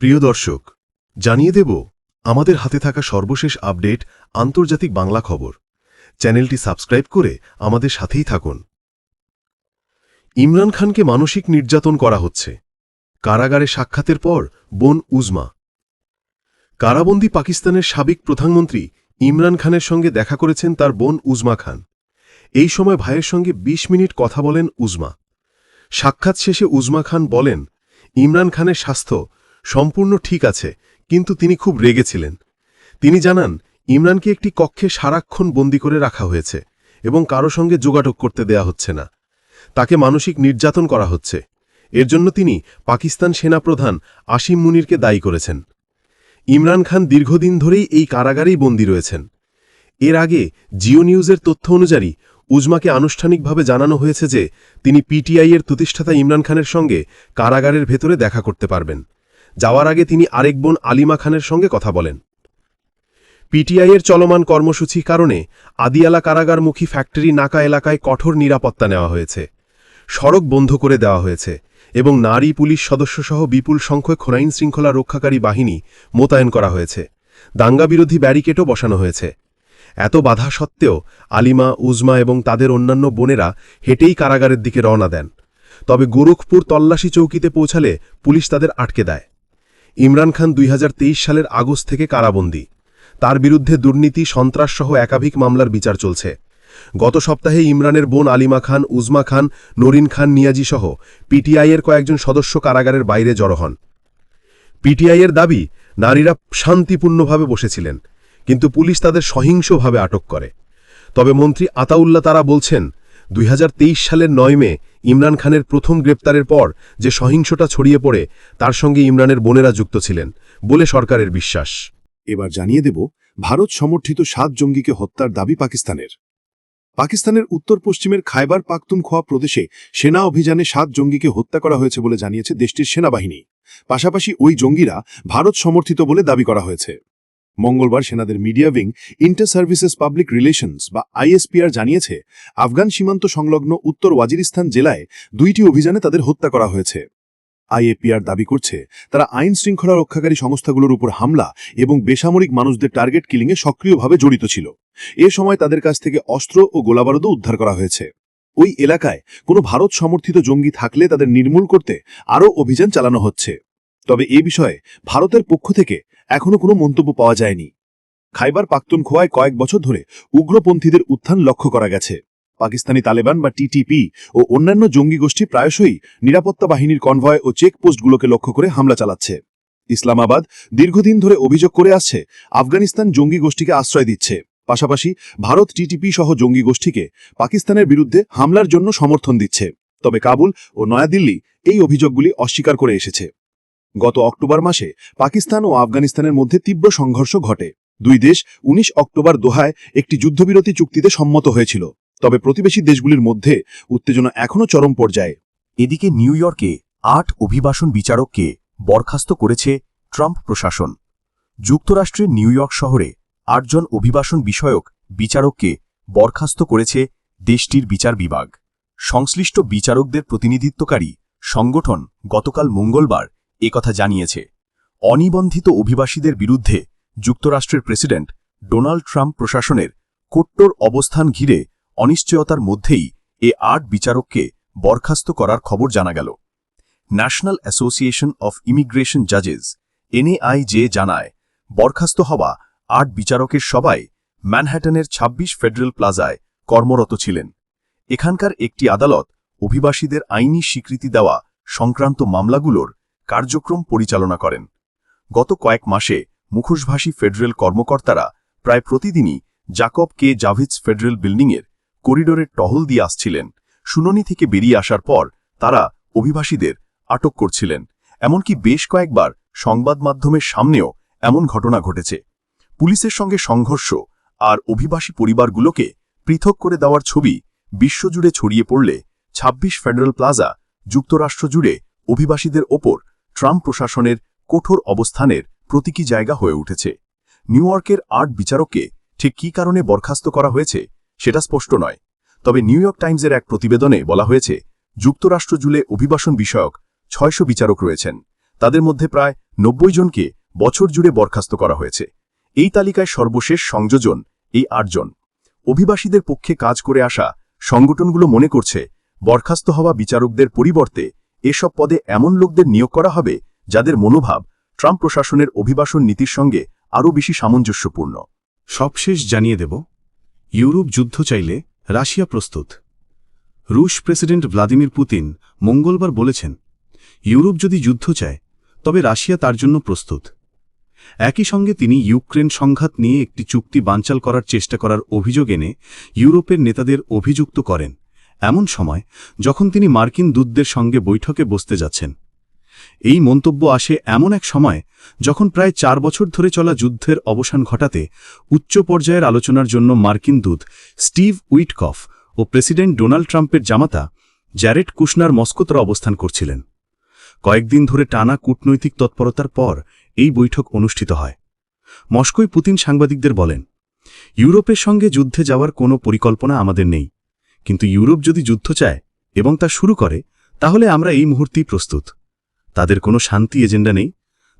প্রিয় দর্শক, জানিয়ে দেব, আমাদের হাতে থাকা সর্বশেষ আপডেট আন্তর্জাতিক বাংলা খবর। চ্যানেলটি সাবস্ক্রাইব করে আমাদের সাথেই থাকুন। ইমরান খানকে মানসিক নির্যাতন করা হচ্ছে। কারাগারে সাক্ষাতের পর বোন উজমা। কারাবন্দী পাকিস্তানের সাবেক প্রধানমন্ত্রী ইমরান খানের সঙ্গে দেখা করেছেন তার বোন উজমা খান। এই সময় ভাইয়ের সঙ্গে ২০ মিনিট কথা বলেন উজমা। সাক্ষাৎ শেষে উজমা খান বলেন, ইমরান খানের স্বাস্থ্য সম্পূর্ণ ঠিক আছে, কিন্তু তিনি খুব রেগেছিলেন তিনি জানান, ইমরানকে একটি কক্ষে সারাক্ষণ বন্দি করে রাখা হয়েছে এবং কারও সঙ্গে যোগাযোগ করতে দেয়া হচ্ছে না। তাকে মানসিক নির্যাতন করা হচ্ছে। এর জন্য তিনি পাকিস্তান সেনাপ্রধান আসিম মুনিরকে দায়ী করেছেন। ইমরান খান দীর্ঘদিন ধরেই এই কারাগারেই বন্দী রয়েছেন। এর আগে জিও নিউজের তথ্য অনুযায়ী উজমাকে আনুষ্ঠানিকভাবে জানানো হয়েছে যে তিনি পিটিআইয়ের প্রতিষ্ঠাতা ইমরান খানের সঙ্গে কারাগারের ভেতরে দেখা করতে পারবেন। যাওয়ার আগে তিনি আরেক বোন আলিমা খানের সঙ্গে কথা বলেন। পিটিআই এর চলমান কর্মসূচি কারণে আদিয়ালা কারাগারমুখী ফ্যাক্টরি নাকা এলাকায় কঠোর নিরাপত্তা নেওয়া হয়েছে। সড়ক বন্ধ করে দেওয়া হয়েছে এবং নারী পুলিশ সদস্যসহ বিপুল সংখ্যক আইন শৃঙ্খলা রক্ষাকারী বাহিনী মোতায়েন করা হয়েছে। দাঙ্গাবিরোধী ব্যারিকেডও বসানো হয়েছে। এত বাধা সত্ত্বেও আলিমা, উজমা এবং তাদের অন্যান্য বোনেরা হেঁটেই কারাগারের দিকে রওনা দেন। তবে গোরখপুর তল্লাশি চৌকিতে পৌঁছালে পুলিশ তাদের আটকে দেয়। ইমরান খান দুই হাজার তেইশ সালের আগস্ট থেকে কারাবন্দী। তার বিরুদ্ধে দুর্নীতি, সন্ত্রাসসহ একাধিক মামলার বিচার চলছে। গত সপ্তাহে ইমরানের বোন আলিমা খান, উজমা খান, নরিন খান, নিয়াজি সহ পিটিআইয়ের কয়েকজন সদস্য কারাগারের বাইরে জড়ো হন। পিটিআইয়ের দাবি, নারীরা শান্তিপূর্ণভাবে বসেছিলেন, কিন্তু পুলিশ তাদের সহিংসভাবে আটক করে। তবে মন্ত্রী আতাউল্লাহ তারা বলছেন, দুই হাজার তেইশ সালের নয় মে ইমরান খানের প্রথম গ্রেপ্তারের পর যে সহিংসতা ছড়িয়ে পড়ে, তার সঙ্গে ইমরানের বোনেরা যুক্ত ছিলেন বলে সরকারের বিশ্বাস। এবার জানিয়ে দেব, ভারত সমর্থিত সাত জঙ্গিকে হত্যার দাবি পাকিস্তানের। পাকিস্তানের উত্তর পশ্চিমের খাইবার পাখতুনখোয়া প্রদেশে সেনা অভিযানে সাত জঙ্গিকে হত্যা করা হয়েছে বলে জানিয়েছে দেশটির সেনাবাহিনী। পাশাপাশি ওই জঙ্গিরা ভারত সমর্থিত বলে দাবি করা হয়েছে। মঙ্গলবার সেনাদের media wing inter services public relations বা আইএসপিআর জানিয়েছে, আফগান সীমান্ত সংলগ্ন উত্তর ওয়াজিরিস্তান জেলায় দুইটি অভিযানে তাদের হত্যা করা হয়েছে। আইএপিআর দাবি করছে, তারা আইন শৃঙ্খলা রক্ষাকারী সংস্থাগুলোর উপর হামলা এবং বেসামরিক মানুষদের টার্গেট কিলিংয়ে সক্রিয়ভাবে জড়িত ছিল। এ সময় তাদের কাছ থেকে অস্ত্র ও গোলাবারুদও উদ্ধার করা হয়েছে। ওই এলাকায় কোনো ভারত সমর্থিত জঙ্গি থাকলে তাদের নির্মূল করতে আরও অভিযান চালানো হচ্ছে। তবে এ বিষয়ে ভারতের পক্ষ থেকে এখনও কোনো মন্তব্য পাওয়া যায়নি। খাইবার পাখতুনখোয়ায় কয়েক বছর ধরে উগ্রপন্থীদের উত্থান লক্ষ্য করা গেছে। পাকিস্তানি তালেবান বা টিটিপি ও অন্যান্য জঙ্গি গোষ্ঠী প্রায়শই নিরাপত্তা বাহিনীর কনভয় ও চেকপোস্টগুলোকে লক্ষ্য করে হামলা চালাচ্ছে। ইসলামাবাদ দীর্ঘদিন ধরে অভিযোগ করে আসছে, আফগানিস্তান জঙ্গি গোষ্ঠীকে আশ্রয় দিচ্ছে। পাশাপাশি ভারত টিটিপি সহ জঙ্গি গোষ্ঠীকে পাকিস্তানের বিরুদ্ধে হামলার জন্য সমর্থন দিচ্ছে। তবে কাবুল ও নয়াদিল্লি এই অভিযোগগুলি অস্বীকার করে এসেছে। গত অক্টোবর মাসে পাকিস্তান ও আফগানিস্তানের মধ্যে তীব্র সংঘর্ষ ঘটে। দুই দেশ ১৯ অক্টোবর দোহায় একটি যুদ্ধবিরতি চুক্তিতে সম্মত হয়েছিল। তবে প্রতিবেশী দেশগুলির মধ্যে উত্তেজনা এখনও চরম পর্যায়ে। এদিকে নিউ ইয়র্কে আট অভিবাসন বিচারককে বরখাস্ত করেছে ট্রাম্প প্রশাসন। যুক্তরাষ্ট্রের নিউ ইয়র্ক শহরে আটজন অভিবাসন বিষয়ক বিচারককে বরখাস্ত করেছে দেশটির বিচার বিভাগ। সংশ্লিষ্ট বিচারকদের প্রতিনিধিত্বকারী সংগঠন গতকাল মঙ্গলবার একথা জানিয়েছে। অনিবন্ধিত অভিবাসীদের বিরুদ্ধে যুক্তরাষ্ট্রের প্রেসিডেন্ট ডোনাল্ড ট্রাম্প প্রশাসনের কট্টর অবস্থান ঘিরে অনিশ্চয়তার মধ্যেই এ আট বিচারককে বরখাস্ত করার খবর জানা গেল। ন্যাশনাল অ্যাসোসিয়েশন অফ ইমিগ্রেশন জাজেস, এনএআইজে, জানায়, বরখাস্ত হওয়া আট বিচারকের সবাই ম্যানহ্যাটনের ২৬ ফেডারেল প্লাজায় কর্মরত ছিলেন। এখানকার একটি আদালত অভিবাসীদের আইনি স্বীকৃতি দেওয়া সংক্রান্ত মামলাগুলোর কার্যক্রম পরিচালনা করেন। গত কয়েক মাসে মুখোশভাষী ফেডারেল কর্মকর্তারা প্রায় প্রতিদিনই জাকব কে জাভিজ ফেডারেল বিল্ডিংয়ের করিডোরের টহল দিয়ে আসছিলেন। শুনানি থেকে বেরিয়ে আসার পর তারা অভিবাসীদের আটক করছিলেন। এমনকি বেশ কয়েকবার সংবাদ মাধ্যমের সামনেও এমন ঘটনা ঘটেছে। পুলিশের সঙ্গে সংঘর্ষ আর অভিবাসী পরিবারগুলোকে পৃথক করে দেওয়ার ছবি বিশ্বজুড়ে ছড়িয়ে পড়লে ২৬ ফেডারেল প্লাজা যুক্তরাষ্ট্র জুড়ে অভিবাসীদের ওপর ট্রাম্প প্রশাসনের কঠোর অবস্থানের প্রতীকী জায়গা হয়ে উঠেছে। নিউ ইয়র্কের আট বিচারককে ঠিক কী কারণে বরখাস্ত করা হয়েছে সেটা স্পষ্ট নয়। তবে নিউ ইয়র্ক টাইমসের এক প্রতিবেদনে বলা হয়েছে, যুক্তরাষ্ট্র জুড়ে অভিবাসন বিষয়ক ছয়শো বিচারক রয়েছেন। তাদের মধ্যে প্রায় নব্বই জনকে বছর জুড়ে বরখাস্ত করা হয়েছে। এই তালিকায় সর্বশেষ সংযোজন এই আটজন অভিবাসীদের পক্ষে কাজ করে আসা সংগঠনগুলো মনে করছে, বরখাস্ত হওয়া বিচারকদের পরিবর্তে এসব পদে এমন লোকদের নিয়োগ করা হবে যাদের মনোভাব ট্রাম্প প্রশাসনের অভিবাসন নীতির সঙ্গে আরও বেশি সামঞ্জস্যপূর্ণ। সবশেষ জানিয়ে দেব, ইউরোপ যুদ্ধ চাইলে রাশিয়া প্রস্তুত। রুশ প্রেসিডেন্ট ভ্লাদিমির পুতিন মঙ্গলবার বলেছেন, ইউরোপ যদি যুদ্ধ চায়, তবে রাশিয়া তার জন্য প্রস্তুত। একই সঙ্গে তিনি ইউক্রেন সংঘাত নিয়ে একটি চুক্তি বানচাল করার চেষ্টা করার অভিযোগ এনে ইউরোপের নেতাদের অভিযুক্ত করেন। এমন সময়, যখন তিনি মার্কিন দূতদের সঙ্গে বৈঠকে বসতে যাচ্ছেন, এই মন্তব্য আসে এমন এক সময়, যখন প্রায় চার বছর ধরে চলা যুদ্ধের অবসান ঘটাতে উচ্চ পর্যায়ের আলোচনার জন্য মার্কিন দূত স্টিভ উইটকফ ও প্রেসিডেন্ট ডোনাল্ড ট্রাম্পের জামাতা জ্যারেট কুশনার মস্কোতে অবস্থান করছিলেন। কয়েকদিন ধরে টানা কূটনৈতিক তৎপরতার পর এই বৈঠক অনুষ্ঠিত হয়। মস্কোয় পুতিন সাংবাদিকদের বলেন, ইউরোপের সঙ্গে যুদ্ধে যাওয়ার কোনো পরিকল্পনা আমাদের নেই। কিন্তু ইউরোপ যদি যুদ্ধ চায় এবং তা শুরু করে, তাহলে আমরা এই মুহূর্তেই প্রস্তুত। তাদের কোনো শান্তি এজেন্ডা নেই,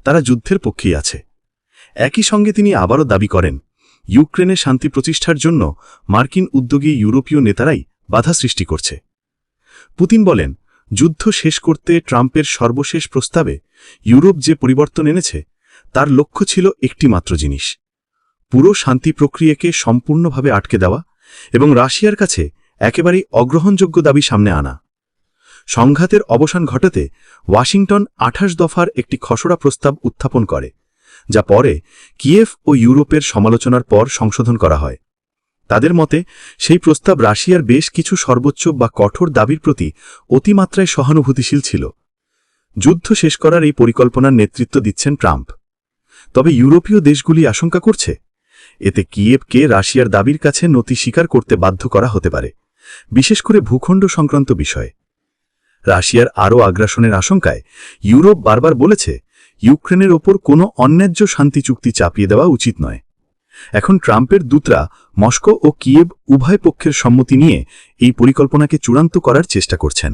তারা যুদ্ধের পক্ষেই আছে। একই সঙ্গে তিনি আবারও দাবি করেন, ইউক্রেনে শান্তি প্রতিষ্ঠার জন্য মার্কিন উদ্যোগী ইউরোপীয় নেতারাই বাধা সৃষ্টি করছে। পুতিন বলেন, যুদ্ধ শেষ করতে ট্রাম্পের সর্বশেষ প্রস্তাবে ইউরোপ যে পরিবর্তন এনেছে, তার লক্ষ্য ছিল একটি মাত্র জিনিস, পুরো শান্তি প্রক্রিয়াকে সম্পূর্ণভাবে আটকে দেওয়া এবং রাশিয়ার কাছে একেবারেই অগ্রহণযোগ্য দাবি সামনে আনা। সংঘাতের অবসান ঘটাতে ওয়াশিংটন আঠাশ দফার একটি খসড়া প্রস্তাব উত্থাপন করে, যা পরে কিয়েভ ও ইউরোপের সমালোচনার পর সংশোধন করা হয়। তাদের মতে, সেই প্রস্তাব রাশিয়ার বেশ কিছু সর্বোচ্চ বা কঠোর দাবির প্রতি অতিমাত্রায় সহানুভূতিশীল ছিল। যুদ্ধ শেষ করার এই পরিকল্পনার নেতৃত্ব দিচ্ছেন ট্রাম্প। তবে ইউরোপীয় দেশগুলি আশঙ্কা করছে? এতে কিয়েভকে রাশিয়ার দাবির কাছে নতি স্বীকার করতে বাধ্য করা হতে পারে। বিশেষ করে ভূখণ্ড সংক্রান্ত বিষয়ে। রাশিয়ার আরও আগ্রাসনের আশঙ্কায় ইউরোপ বারবার বলেছে, ইউক্রেনের ওপর কোনো অন্যায্য শান্তি চুক্তি চাপিয়ে দেওয়া উচিত নয়। এখন ট্রাম্পের দূতরা মস্কো ও কিয়েব উভয় পক্ষের সম্মতি নিয়ে এই পরিকল্পনাকে চূড়ান্ত করার চেষ্টা করছেন।